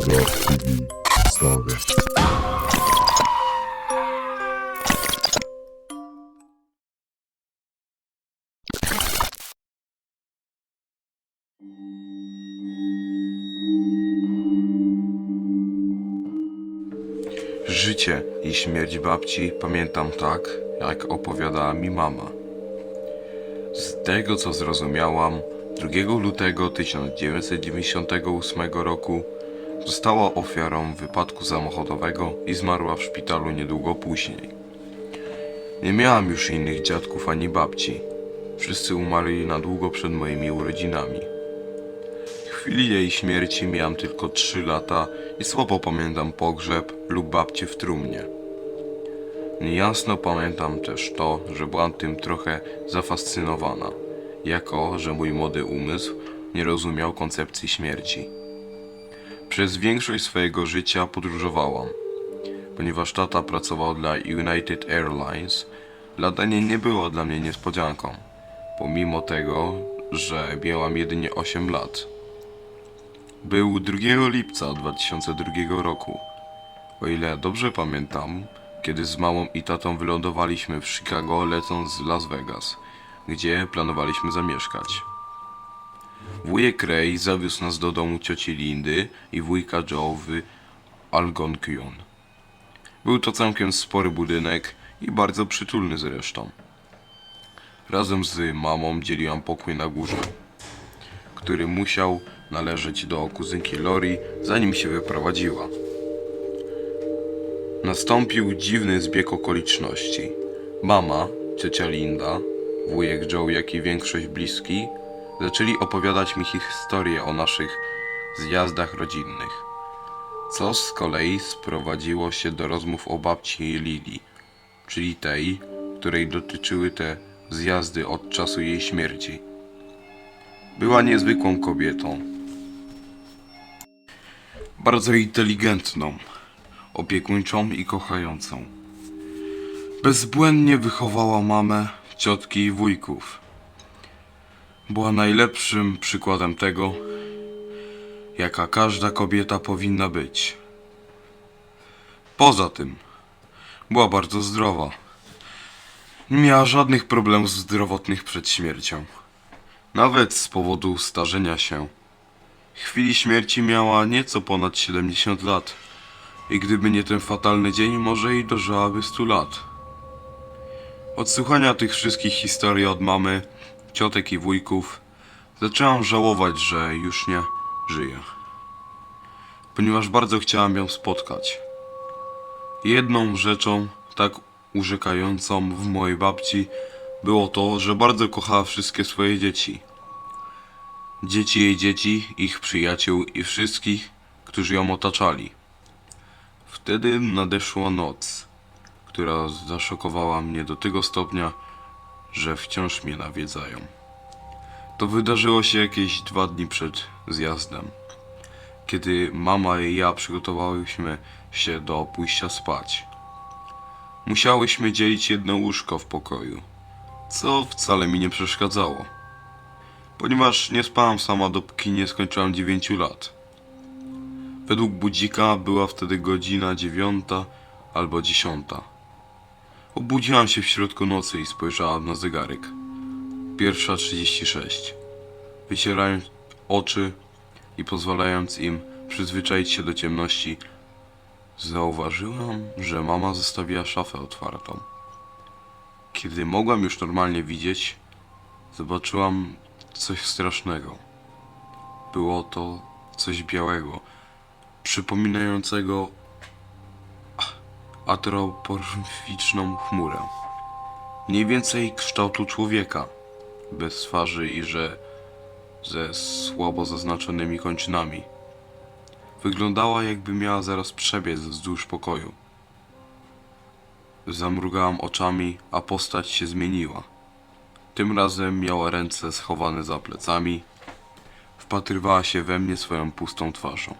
Przedstawia. Życie i śmierć babci pamiętam tak, jak opowiadała mi mama. Z tego co zrozumiałam, 2 lutego 1998 roku została ofiarą wypadku samochodowego i zmarła w szpitalu niedługo później. Nie miałam już innych dziadków ani babci. Wszyscy umarli na długo przed moimi urodzinami. W chwili jej śmierci miałam tylko 3 lata i słabo pamiętam pogrzeb lub babcię w trumnie. Niejasno pamiętam też to, że byłam tym trochę zafascynowana, jako że mój młody umysł nie rozumiał koncepcji śmierci. Przez większość swojego życia podróżowałam. Ponieważ tata pracował dla United Airlines, latanie nie było dla mnie niespodzianką, pomimo tego, że miałam jedynie 8 lat. Był 2 lipca 2002 roku. O ile dobrze pamiętam, kiedy z mamą i tatą wylądowaliśmy w Chicago lecąc z Las Vegas, gdzie planowaliśmy zamieszkać. Wujek Ray zawiózł nas do domu cioci Lindy i wujka Joe w Algonquion. Był to całkiem spory budynek i bardzo przytulny zresztą. Razem z mamą dzieliłam pokój na górze który musiał należeć do kuzynki Lori, zanim się wyprowadziła. Nastąpił dziwny zbieg okoliczności. Mama, ciocia Linda, wujek Joe, jak i większość bliski zaczęli opowiadać mi historię o naszych zjazdach rodzinnych, co z kolei sprowadziło się do rozmów o babci Lili, czyli tej, której dotyczyły te zjazdy od czasu jej śmierci. Była niezwykłą kobietą. Bardzo inteligentną, opiekuńczą i kochającą. Bezbłędnie wychowała mamę, ciotki i wujków. Była najlepszym przykładem tego, jaka każda kobieta powinna być. Poza tym, była bardzo zdrowa. Nie miała żadnych problemów zdrowotnych przed śmiercią nawet z powodu starzenia się. W chwili śmierci miała nieco ponad 70 lat i gdyby nie ten fatalny dzień, może i dożyłaby 100 lat. Od słuchania tych wszystkich historii od mamy, ciotek i wujków, zaczęłam żałować, że już nie żyje. Ponieważ bardzo chciałam ją spotkać. Jedną rzeczą tak urzekającą w mojej babci było to, że bardzo kochała wszystkie swoje dzieci. Dzieci jej dzieci, ich przyjaciół i wszystkich, którzy ją otaczali. Wtedy nadeszła noc, która zaszokowała mnie do tego stopnia, że wciąż mnie nawiedzają. To wydarzyło się jakieś dwa dni przed zjazdem, kiedy mama i ja przygotowałyśmy się do pójścia spać. Musiałyśmy dzielić jedno łóżko w pokoju co wcale mi nie przeszkadzało, ponieważ nie spałam sama dopóki nie skończyłam 9 lat. Według budzika była wtedy godzina dziewiąta albo dziesiąta. Obudziłam się w środku nocy i spojrzałam na zegarek. Pierwsza 36. Wycierając oczy i pozwalając im przyzwyczaić się do ciemności, zauważyłam, że mama zostawiła szafę otwartą. Kiedy mogłam już normalnie widzieć, zobaczyłam coś strasznego. Było to coś białego, przypominającego atropomorficzną chmurę. Mniej więcej kształtu człowieka, bez twarzy i że ze słabo zaznaczonymi kończynami. Wyglądała jakby miała zaraz przebiec wzdłuż pokoju. Zamrugałam oczami, a postać się zmieniła. Tym razem miała ręce schowane za plecami. Wpatrywała się we mnie swoją pustą twarzą.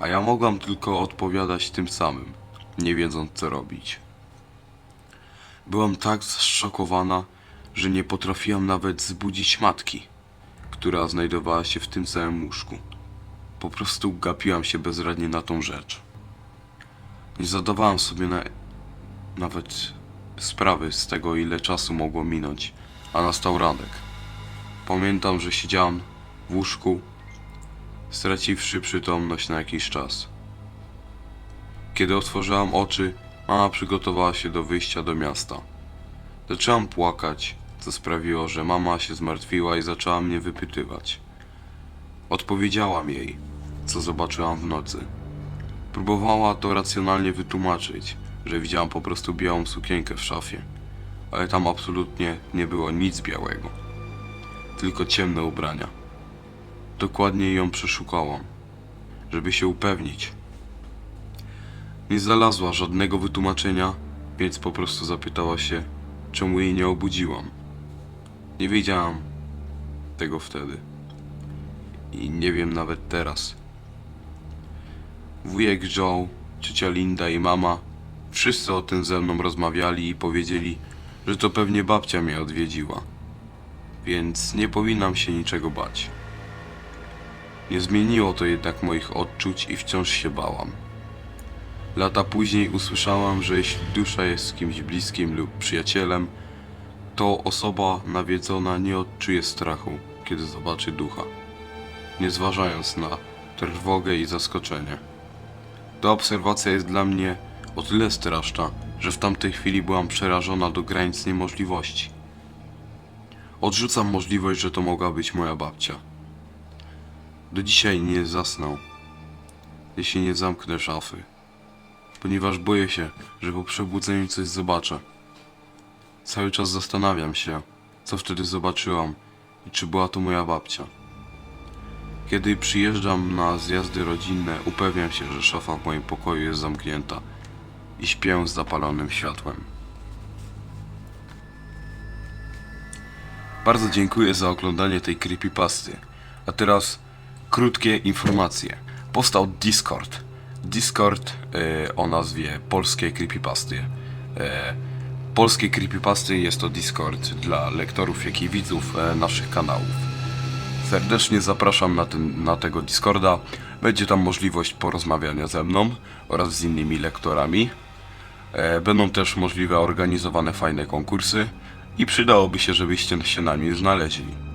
A ja mogłam tylko odpowiadać tym samym, nie wiedząc co robić. Byłam tak zszokowana, że nie potrafiłam nawet zbudzić matki, która znajdowała się w tym samym łóżku. Po prostu gapiłam się bezradnie na tą rzecz. Nie zadawałam sobie na... nawet sprawy z tego, ile czasu mogło minąć, a nastał ranek. Pamiętam, że siedziałam w łóżku, straciwszy przytomność na jakiś czas. Kiedy otworzyłam oczy, mama przygotowała się do wyjścia do miasta. Zaczęłam płakać, co sprawiło, że mama się zmartwiła i zaczęła mnie wypytywać. Odpowiedziałam jej, co zobaczyłam w nocy. Próbowała to racjonalnie wytłumaczyć, że widziałam po prostu białą sukienkę w szafie, ale tam absolutnie nie było nic białego, tylko ciemne ubrania. Dokładnie ją przeszukałam, żeby się upewnić. Nie znalazła żadnego wytłumaczenia, więc po prostu zapytała się, czemu jej nie obudziłam. Nie wiedziałam tego wtedy. I nie wiem nawet teraz. Wujek Joe, ciocia Linda i mama wszyscy o tym ze mną rozmawiali i powiedzieli, że to pewnie babcia mnie odwiedziła. Więc nie powinnam się niczego bać. Nie zmieniło to jednak moich odczuć i wciąż się bałam. Lata później usłyszałam, że jeśli dusza jest z kimś bliskim lub przyjacielem, to osoba nawiedzona nie odczuje strachu, kiedy zobaczy ducha, nie zważając na trwogę i zaskoczenie. Ta obserwacja jest dla mnie o tyle straszna, że w tamtej chwili byłam przerażona do granic niemożliwości. Odrzucam możliwość, że to mogła być moja babcia. Do dzisiaj nie zasnę, jeśli nie zamknę szafy, ponieważ boję się, że po przebudzeniu coś zobaczę. Cały czas zastanawiam się, co wtedy zobaczyłam i czy była to moja babcia. Kiedy przyjeżdżam na zjazdy rodzinne, upewniam się, że szafa w moim pokoju jest zamknięta i śpię z zapalonym światłem. Bardzo dziękuję za oglądanie tej creepypasty. A teraz krótkie informacje. Powstał Discord. Discord e, o nazwie Polskie Creepypasty. E, Polskie Creepypasty jest to Discord dla lektorów, jak i widzów e, naszych kanałów. Serdecznie zapraszam na, ten, na tego Discorda. Będzie tam możliwość porozmawiania ze mną oraz z innymi lektorami. Będą też możliwe organizowane fajne konkursy i przydałoby się, żebyście się na nim znaleźli.